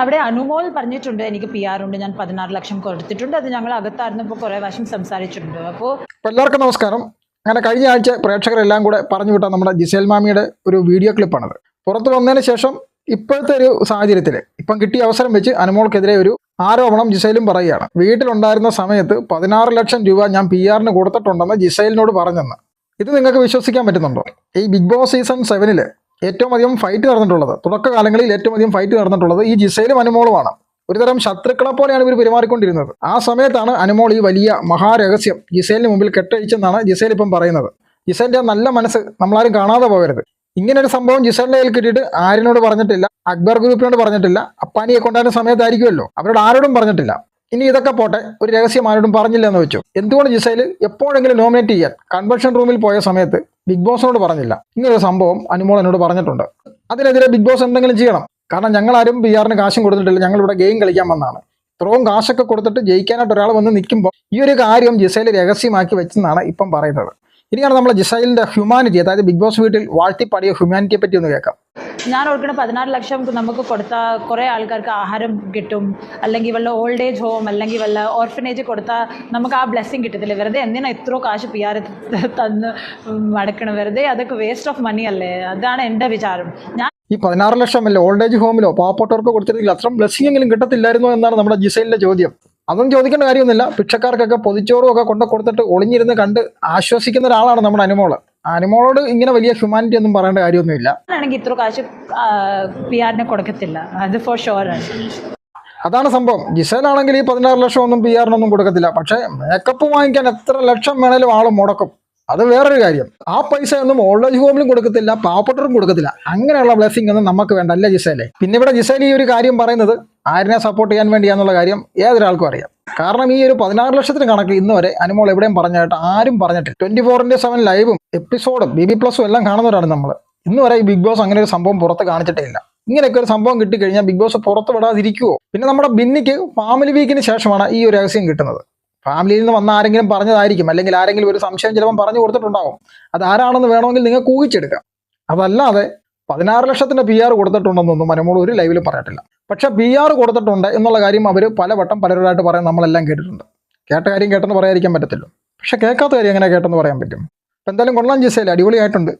അവിടെ അനുമോൾ പറഞ്ഞിട്ടുണ്ട് എനിക്ക് പി ആർ ഉണ്ട് ഞാൻ പതിനാറ് ലക്ഷം കൊടുത്തിട്ടുണ്ട് അത് ഞങ്ങൾ അകത്തായിരുന്നപ്പോൾ കുറേ വശം സംസാരിച്ചിട്ടുണ്ട്. അപ്പോൾ എല്ലാവർക്കും നമസ്കാരം. അങ്ങനെ കഴിഞ്ഞ ആഴ്ച പ്രേക്ഷകരെല്ലാം കൂടെ പറഞ്ഞു വിട്ട നമ്മുടെ ജിസേൽ മാമിയുടെ ഒരു വീഡിയോ ക്ലിപ്പാണത്. പുറത്ത് വന്നതിന് ശേഷം ഇപ്പോഴത്തെ ഒരു സാഹചര്യത്തിൽ ഇപ്പം കിട്ടിയ അവസരം വെച്ച് അനുമോൾക്കെതിരെ ഒരു ആരോപണം ജിസൈലും പറയുകയാണ്. വീട്ടിലുണ്ടായിരുന്ന സമയത്ത് പതിനാറ് ലക്ഷം രൂപ ഞാൻ പി ആറിന് കൊടുത്തിട്ടുണ്ടെന്ന് ജിസൈലിനോട് പറഞ്ഞെന്ന്. ഇത് നിങ്ങൾക്ക് വിശ്വസിക്കാൻ പറ്റുന്നുണ്ടോ? ഈ ബിഗ് ബോസ് സീസൺ സെവനിൽ ഏറ്റവും അധികം ഫൈറ്റ് നടന്നിട്ടുള്ളത്. തുടക്കകാലങ്ങളിൽ ഏറ്റവും അധികം ഫൈറ്റ് നടന്നിട്ടുള്ളത് ഈ ജിസൈലും അനുമോളുമാണ്. ഒരുതരം ശത്രുക്കളെ പോലെയാണ് ഇവർ പെരുമാറിക്കൊണ്ടിരുന്നത്. ആ സമയത്താണ് അനുമോൾ ഈ വലിയ മഹാരഹസ്യം ജിസേലിന് മുമ്പിൽ കെട്ടഴിച്ചെന്നാണ് ജിസേൽ ഇപ്പം പറയുന്നത്. ജിസേലിന്റെ നല്ല മനസ്സ് നമ്മളാരും കാണാതെ പോകരുത്. ഇങ്ങനെ ഒരു സംഭവം ജിസേലിന്റെ കയ്യിൽ കിട്ടിയിട്ട് ആരിനോട് പറഞ്ഞിട്ടില്ല അക്ബർ ഗ്രൂപ്പിനോട് പറഞ്ഞിട്ടില്ല അപ്പാനിയെ കൊണ്ടുവരുന്ന സമയത്തായിരിക്കുമല്ലോ. അവരോട് ആരോടും പറഞ്ഞിട്ടില്ല. ഇനി ഇതൊക്കെ പോട്ടെ ഒരു രഹസ്യം ആരോടും പറഞ്ഞില്ല എന്ന് വെച്ചു. എന്തുകൊണ്ട് ജിസൈൽ എപ്പോഴെങ്കിലും നോമിനേറ്റ് ചെയ്യാൻ കൺവെൻഷൻ റൂമിൽ പോയ സമയത്ത് ബിഗ് ബോസിനോട് പറഞ്ഞില്ല. ഇങ്ങനൊരു സംഭവം അനുമോൾ എന്നോട് പറഞ്ഞിട്ടുണ്ട്. അതിനെതിരെ ബിഗ് ബോസ് എന്തെങ്കിലും ചെയ്യണം. കാരണം ഞങ്ങളാരും ബി ആറിന് കാശും കൊടുത്തിട്ടില്ല. ഞങ്ങൾ ഇവിടെ ഗെയിം കളിക്കാൻ വന്നതാണ്. ഇത്രയും കാശൊക്കെ കൊടുത്തിട്ട് ജയിക്കാനായിട്ട് ഒരാൾ വന്ന് നിൽക്കുമ്പോൾ ഈ ഒരു കാര്യം ജിസയിൽ രഹസ്യമാക്കി വെച്ചെന്നാണ് ഇപ്പം പറയുന്നത്. ഇനിയാണ് നമ്മൾ ജിസൈലിന്റെ ഹ്യൂമാനിറ്റി അതായത് ബിഗ് ബോസ് വീട്ടിൽ വാഴ്ത്തിപ്പാടിയ ഹ്യൂമാനിറ്റിയെ പറ്റി ഒന്ന് കേൾക്കാം. ഞാൻ ഓർക്കുന്ന പതിനാറ് ലക്ഷം നമുക്ക് കൊടുത്ത കുറേ ആൾക്കാർക്ക് ആഹാരം കിട്ടും അല്ലെങ്കിൽ വല്ല ഓൾഡ് ഏജ് ഹോം അല്ലെങ്കിൽ വല്ല ഓർഫനേജ് കൊടുത്താൽ നമുക്ക് ആ ബ്ലെസ്സിങ് കിട്ടത്തില്ല. വെറുതെ എന്തിനാ ഇത്രയോ കാശ് പി ആർ തന്ന് മടക്കണം? വെറുതെ അതൊക്കെ വേസ്റ്റ് ഓഫ് മണി അല്ലേ? അതാണ് എന്റെ വിചാരം. ഞാൻ ഈ പതിനാറ് ലക്ഷം അല്ലെ ഓൾഡ് ഏജ് ഹോമിലോ പാവപ്പെട്ടവർക്ക് കൊടുത്തിട്ടില്ല അത്രയും ബ്ലെസ്സിംഗ് എങ്കിലും കിട്ടത്തില്ലായിരുന്നു എന്നാണ് നമ്മുടെ ജിസൈലിന്റെ ചോദ്യം. അതൊന്നും ചോദിക്കേണ്ട കാര്യമൊന്നുമില്ല. ഭിക്ഷക്കാർക്കൊക്കെ പൊതിച്ചോറും ഒക്കെ കൊണ്ടു കൊടുത്തിട്ട് ഒളിഞ്ഞിരുന്ന് കണ്ട് ആശ്വസിക്കുന്ന ഒരാളാണ് നമ്മുടെ അനുമോൾ. അനുമോളോട് ഇങ്ങനെ വലിയ ഹ്യൂമാനിറ്റി ഒന്നും പറയേണ്ട കാര്യമൊന്നുമില്ല. ആണെങ്കിൽ ഇത്ര കാശ് പി ആറിന് കൊടുക്കത്തില്ല. അത് ഫോർ ഷുവർ ആണ്. അതാണ് സംഭവം. ജിസേലാണെങ്കിൽ ഈ പതിനാറ് ലക്ഷം ഒന്നും പി ആറിനൊന്നും കൊടുക്കത്തില്ല. പക്ഷേ മേക്കപ്പ് വാങ്ങിക്കാൻ എത്ര ലക്ഷം വേണേലും ആൾ മുടക്കും. അത് വേറൊരു കാര്യം. ആ പൈസ ഒന്നും ഓൾഡ് ഏജ് ഹോമിലും കൊടുക്കത്തില്ല പാവപ്പെട്ടവർക്കും കൊടുക്കത്തില്ല. അങ്ങനെയുള്ള ബ്ലെസ്സിംഗ് ഒന്നും നമുക്ക് വേണ്ട അല്ല ജിസേലെ? പിന്നെ ഇവിടെ ജിസേൽ ഈ ഒരു കാര്യം പറയുന്നത് ആരിനെ സപ്പോർട്ട് ചെയ്യാൻ വേണ്ടിയാന്നുള്ള കാര്യം ഏതൊരാൾക്കും അറിയാം. കാരണം ഈ ഒരു പതിനാറ് ലക്ഷത്തിന് കണക്ക് ഇന്ന് വരെ അനുമോൾ എവിടെയും പറഞ്ഞായിട്ട് ആരും പറഞ്ഞിട്ടില്ല. ട്വന്റി ഫോറിന്റെ സെവൻ ലൈവും എപ്പിസോഡും ബി ബി പ്ലസും എല്ലാം കാണുന്നവരാണ് നമ്മൾ ഇന്ന് വരെ ഈ ബിഗ് ബോസ് അങ്ങനെ ഒരു സംഭവം പുറത്ത് കാണിച്ചിട്ടേ ഇല്ല. ഇങ്ങനെയൊക്കെ ഒരു സംഭവം കിട്ടിക്കഴിഞ്ഞാൽ ബിഗ് ബോസ് പുറത്ത് വിടാതിരിക്കുവോ? പിന്നെ നമ്മുടെ ബിന്നിക്ക് ഫാമിലി വീക്കിന് ശേഷമാണ് ഈ ഒരു രഹസ്യം കിട്ടുന്നത്. ഫാമിലിയിൽ നിന്ന് വന്ന ആരെങ്കിലും പറഞ്ഞതായിരിക്കും. അല്ലെങ്കിൽ ആരെങ്കിലും ഒരു സംശയം ചിലപ്പം പറഞ്ഞു കൊടുത്തിട്ടുണ്ടാവും. അത് ആരാണെന്ന് വേണമെങ്കിൽ നിങ്ങൾക്ക് ഊഹിച്ചെടുക്കാം. അതല്ലാതെ പതിനാറ് ലക്ഷത്തിന്റെ പി ആർ കൊടുത്തിട്ടുണ്ടെന്നൊന്നും മനമോൾ ഒരു ലൈവിൽ പറഞ്ഞിട്ടില്ല പക്ഷെ പി ആർ കൊടുത്തിട്ടുണ്ട് എന്നുള്ള കാര്യം അവർ പലവട്ടം പലരോടായിട്ട് പറയാൻ നമ്മളെല്ലാം കേട്ടിട്ടുണ്ട്. കേട്ട കാര്യം കേട്ടെന്ന് പറയാതിരിക്കാൻ പറ്റത്തില്ല. പക്ഷെ കേൾക്കാത്ത കാര്യം എങ്ങനെ കേട്ടെന്ന് പറയാൻ പറ്റും? എന്തായാലും കൊള്ളാം ജിസയിൽ അടിപൊളിയായിട്ടുണ്ട്.